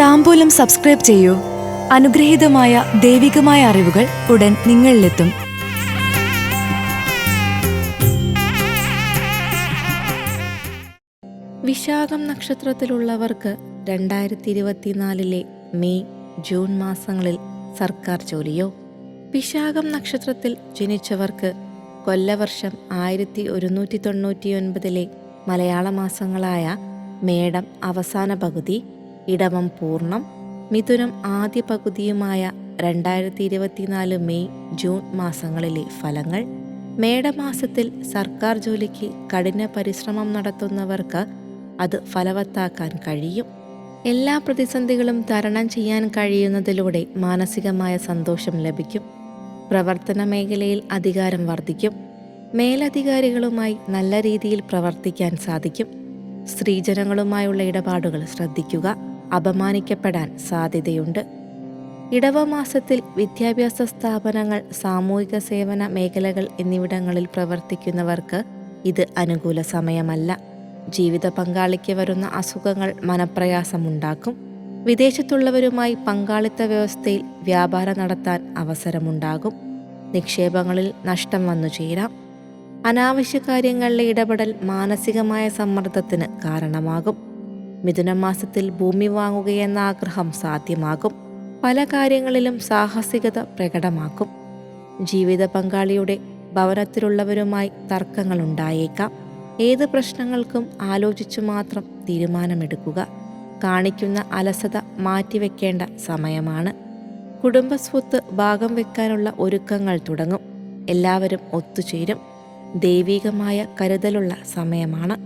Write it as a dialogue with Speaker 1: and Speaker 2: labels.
Speaker 1: താമ്പൂലം subscribe ചെയ്യൂ. അനുഗ്രഹീതമായ ദൈവികമായ അറിവുകൾ ഉടൻ നിങ്ങളിലെത്തും.
Speaker 2: വിശാഖം നക്ഷത്രത്തിലുള്ളവർക്ക് രണ്ടായിരത്തി ഇരുപത്തിനാലിലെ മെയ് ജൂൺ മാസങ്ങളിൽ സർക്കാർ ജോലിയോ? വിശാഖം നക്ഷത്രത്തിൽ ജനിച്ചവർക്ക് കൊല്ലവർഷം ആയിരത്തി ഒരുന്നൂറ്റി തൊണ്ണൂറ്റിയൊൻപതിലെ മലയാള മാസങ്ങളായ മേടം അവസാന പകുതി ഇടവം പൂർണം. മിഥുനം ആദ്യ പകുതിയുമായ രണ്ടായിരത്തി ഇരുപത്തിനാല് മെയ് ജൂൺ മാസങ്ങളിലെ ഫലങ്ങൾ. മേടമാസത്തിൽ സർക്കാർ ജോലിക്ക് കഠിന പരിശ്രമം നടത്തുന്നവർക്ക് അത് ഫലവത്താക്കാൻ കഴിയും. എല്ലാ പ്രതിസന്ധികളും തരണം ചെയ്യാൻ കഴിയുന്നതിലൂടെ മാനസികമായ സന്തോഷം ലഭിക്കും. പ്രവർത്തന മേഖലയിൽ അധികാരം വർദ്ധിക്കും. മേലധികാരികളുമായി നല്ല രീതിയിൽ പ്രവർത്തിക്കാൻ സാധിക്കും. സ്ത്രീജനങ്ങളുമായുള്ള ഇടപാടുകൾ ശ്രദ്ധിക്കുക. അപമാനിക്കപ്പെടാൻ സാധ്യതയുണ്ട്. ഇടവമാസത്തിൽ വിദ്യാഭ്യാസ സ്ഥാപനങ്ങൾ സാമൂഹിക സേവന മേഖലകൾ എന്നിവിടങ്ങളിൽ പ്രവർത്തിക്കുന്നവർക്ക് ഇത് അനുകൂല സമയമല്ല. ജീവിത പങ്കാളിക്ക് വരുന്ന അസുഖങ്ങൾ മനപ്രയാസമുണ്ടാക്കും. വിദേശത്തുള്ളവരുമായി പങ്കാളിത്ത വ്യവസ്ഥയിൽ വ്യാപാരം നടത്താൻ അവസരമുണ്ടാകും. നിക്ഷേപങ്ങളിൽ നഷ്ടം വന്നു ചേരാം. അനാവശ്യ കാര്യങ്ങളിലെ ഇടപെടൽ മാനസികമായ സമ്മർദ്ദത്തിന് കാരണമാകും. മിഥുനമാസത്തിൽ ഭൂമി വാങ്ങുകയെന്ന ആഗ്രഹം സാധ്യമാകും. പല കാര്യങ്ങളിലും സാഹസികത പ്രകടമാക്കും. ജീവിത പങ്കാളിയുടെ ഭവനത്തിലുള്ളവരുമായി തർക്കങ്ങൾ ഉണ്ടായേക്കാം. ഏത് പ്രശ്നങ്ങൾക്കും ആലോചിച്ചു മാത്രം തീരുമാനമെടുക്കുക. കാണിക്കുന്ന അലസത മാറ്റിവെക്കേണ്ട സമയമാണ്. കുടുംബസ്വത്ത് ഭാഗം വെക്കാനുള്ള ഒരുക്കങ്ങൾ തുടങ്ങും. എല്ലാവരും ഒത്തുചേരും. ദൈവികമായ കരുതലുള്ള സമയമാണ്.